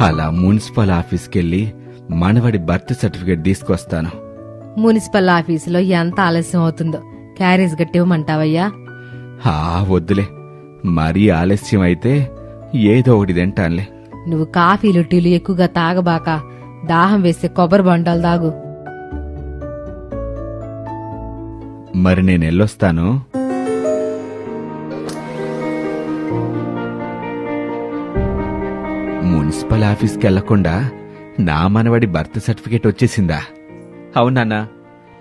అలా మున్సిపల్ ఆఫీస్కెళ్ళి మనవడి birth certificate తీసుకొస్తాను. మున్సిపల్ ఆఫీసులో ఎంత ఆలస్యం అవుతుందో. క్యారేజ్ గట్టివ్వమంటావయ్యా ఆ వద్దులే. మరీ ఆలస్యం అయితే ఏదో ఒకటి తింటానులే. నువ్వు కాఫీలు టీలు ఎక్కువగా తాగబాక దాహం వేస్తే కొబ్బరి బండాలు తాగు. మరి నేను వెళ్ళొస్తాను మున్సిపల్ ఆఫీస్కి వెళ్ళకుండా నా మనవడి బర్త్ సర్టిఫికేట్ వచ్చేసిందా? అవునన్నా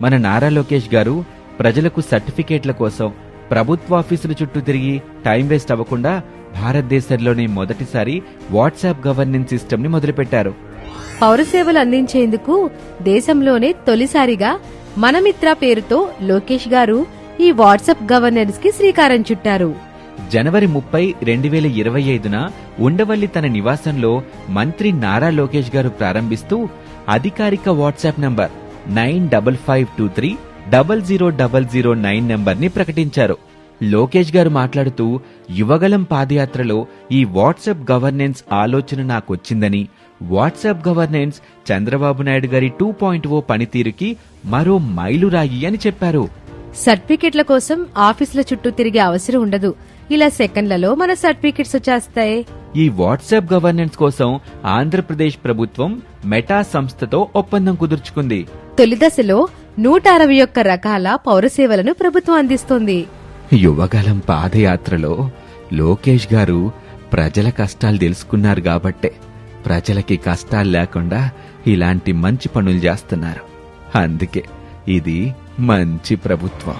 మన నారా లోకేష్ గారు ప్రజలకు సర్టిఫికేట్ల కోసం ప్రభుత్వ ఆఫీసుల చుట్టూ తిరిగి టైం వేస్ట్ అవ్వకుండా భారతదేశంలోనే మొదటిసారి వాట్సాప్ గవర్నెన్స్ సిస్టమ్ని మొదలుపెట్టారు. పౌర సేవలు అందించేందుకు దేశంలోనే తొలిసారిగా మనమిత్ర పేరుతో లోకేష్ గారు ఈ వాట్సాప్ గవర్నెన్స్కి శ్రీకారం చుట్టారు. జనవరి ముప్పై రెండు వేల ఇరవై ఐదున ఉండవల్లి తన నివాసంలో మంత్రి నారా లోకేష్ గారు ప్రారంభిస్తూ అధికారిక WhatsApp number nine double five two three double zero double zero nine నంబర్ని ప్రకటించారు. లోకేష్ గారు మాట్లాడుతూ యువగలం పాదయాత్రలో ఈ వాట్సాప్ గవర్నెన్స్ ఆలోచన నాకొచ్చిందని WhatsApp governance Chandrababu Naidu garu two point ఓ పనితీరుకి మరో మైలురాయి అని చెప్పారు. సర్టిఫికెట్ల కోసం ఆఫీసుల చుట్టూ తిరిగే అవసరం ఉండదు. ఇలా సెకండ్లలో మన సర్టిఫికెట్స్ వచ్చేస్తాయి. ఈ వాట్సాప్ గవర్నెన్స్ కోసం ఆంధ్రప్రదేశ్ ప్రభుత్వం మెటా సంస్థతో ఒప్పందం కుదుర్చుకుంది. తొలి దశలో నూట అరవై ఒక్క రకాల పౌర సేవలను ప్రభుత్వం అందిస్తోంది. యువగలం పాదయాత్రలో లోకేష్ గారు ప్రజల కష్టాలు తెలుసుకున్నారు కాబట్టే ప్రజలకి కష్టాలు లేకుండా ఇలాంటి మంచి పనులు చేస్తున్నారు. అందుకే ఇది మంచి ప్రభుత్వం.